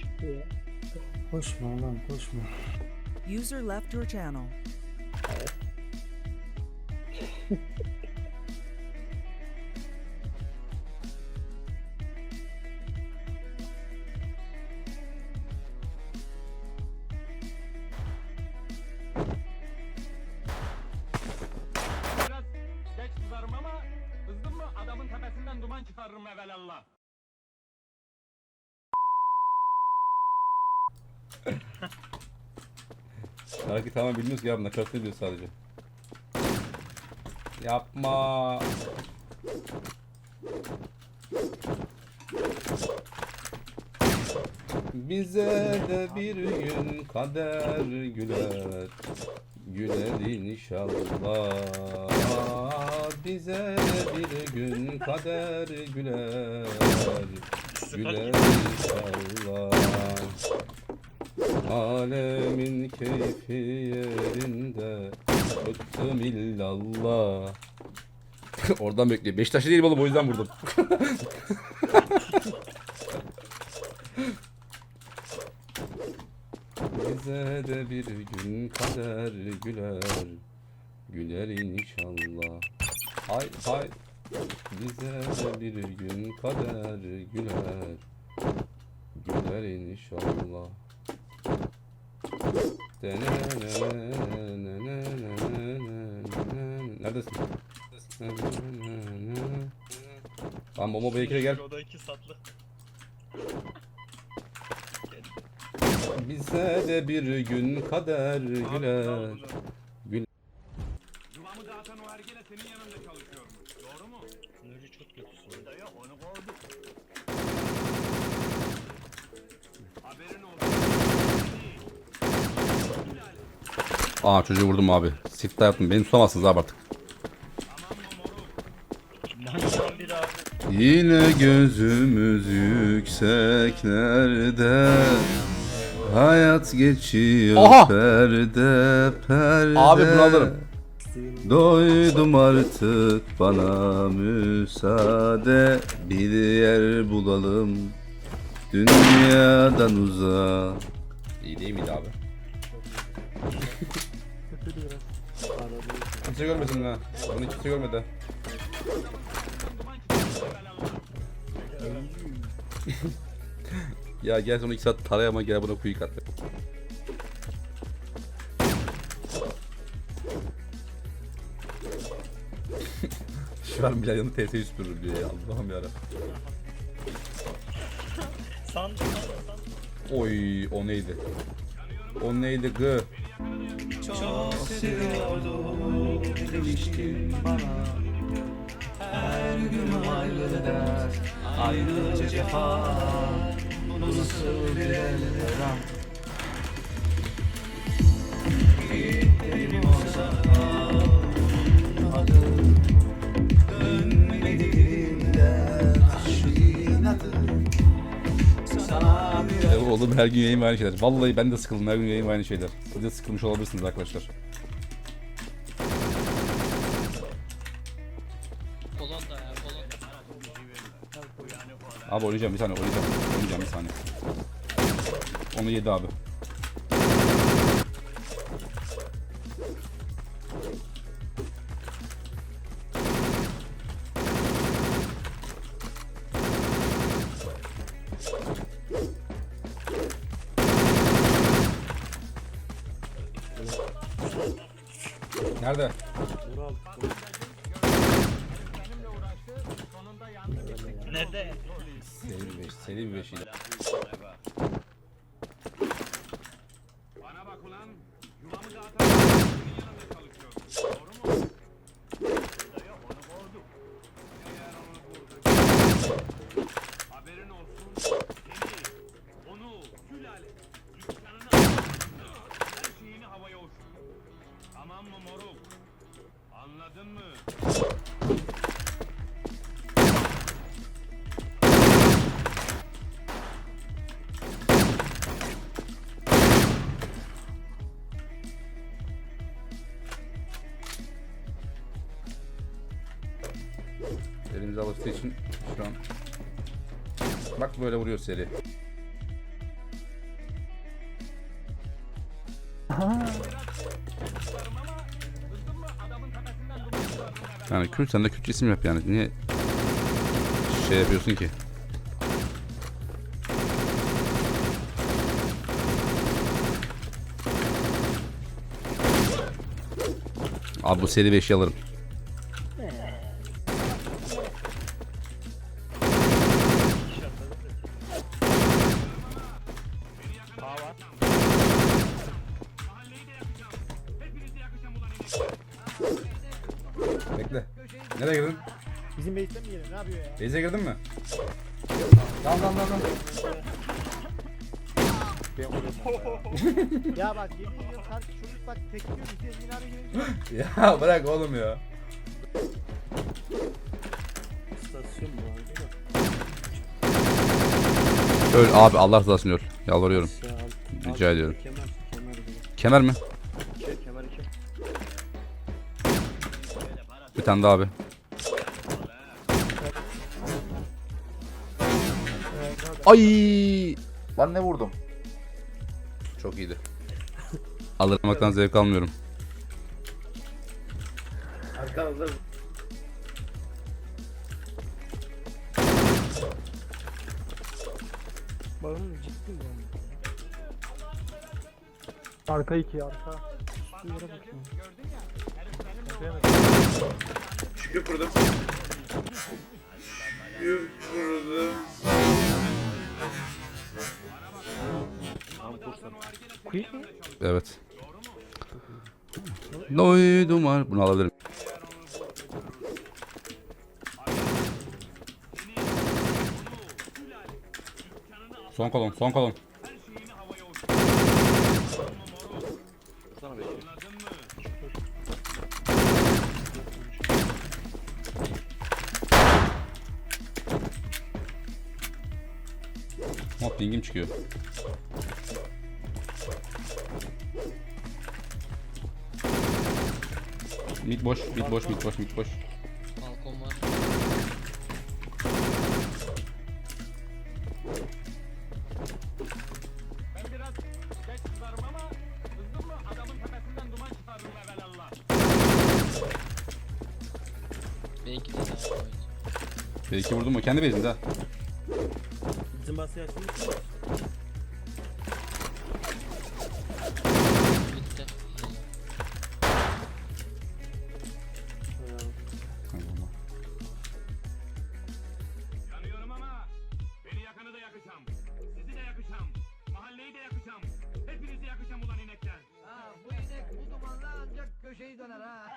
Çıktı ya? Koşma lan koşma. User left your channel. Şarkı tamam bilmiyoruz ki abi nakaratını biliyoruz sadece. Yapma. Bize de bir gün kader güler Güler inşallah Bize de bir gün kader güler Güler inşallah Alemin keyfi yerinde. Bıktım illallah. Oradan bekliyor. Beşiktaşlı değilim oğlum o yüzden vurdum. Bize de bir gün kader güler. Güler inşallah. Hay hay Bize de bir gün kader güler. Güler inşallah Neredesin? Tamam Momo Baker'e gel. O da iki satlı. Bize de bir gün kader güler. Yuvamı dağıtan o ergele senin yanında çalışıyormuş. Doğru mu? Nuri çok kötüsün. Dayı onu kovduk. Haberin olsun. Aa çocuğu vurdum abi. Sifte yaptım. Beni tutamazsınız abi artık. Yine gözümüz yükseklerde Hayat geçiyor Oha! perde perde Abi bunu alırım. Doydum artık bana müsaade Bir yer bulalım Dünyadan uzak İyi değil miydi abi? Kimse görmesin ha. Bunu kimse görmedi. ya gel sonra iki saat tarayama gel buna kuyu kat. Şu an bile yanı TS'yi süpürür diye ya Allah'ım yarabbim. Sandım. Oy o neydi? O neydi gı? Çok seviyordum. Demiştin bana Her gün aynı dert Aynı cefa. Bu nasıl bir elveda oğlum her gün yayın aynı şeyler. Vallahi ben de sıkıldım her gün yayın aynı şeyler. Siz de sıkılmış olabilirsiniz arkadaşlar. Abi oynayacağım bir saniye oynayacağım. Oynayacağım bir saniye. Onu yedi abi. Nerede? Vural. Benimle uğraştı. Sonunda yandı gitti. Nerede? Seri bir beş, seri bir beş ile. Bana bak ulan. Yuvamı dağıtan senin yanında çalışıyormuş. Tamam mı moruk? Anladın mı? Elimize alıştığı için şu an Bak böyle vuruyor seri. Yani Kürt sen de Kürtçe isim yap yani. Niye şey yapıyorsun ki? Abi bu seri 5'i alırım. Nereye girdin? Bizim base'te mi yiyelim? Ne yapıyor ya? Base'e girdin mi? Lan lan lan. ya bak yemin ediyorum karşı çocuk bak tekliyor bizi Engin abi gelince. ya bırak oğlum ya. İstasyon bu arada da. Öl abi Allah rızası için öl. Yalvarıyorum. Şey, Rica alt- ediyorum. Kemer, kemer. Kemer mi? İki, kemer iki. Bir tane daha abi. Ay! Ben ne vurdum? Çok iyiydi. Alırmaktan zevk almıyorum. Arkamızda Bağımlı ciddi mi yani? Arka iki arka. Üstü yere bakıyorum. Şükür kurdum. Şükür kurdum. Quick mi? Evet. Doydum var. Bunu alabilirim. Son kolon, son kolon. Hop pingim çıkıyor. Mid boş, mid boş, mid boş, mid boş. Balkon var. Ben biraz geç kızarım ama kızdın mı adamın tepesinden duman çıkarırım evelallah. Belki de daha oyun. Belki vurdum mu? Kendi bezinde ha. Bizim basıya açılmış mı? şeyden ara.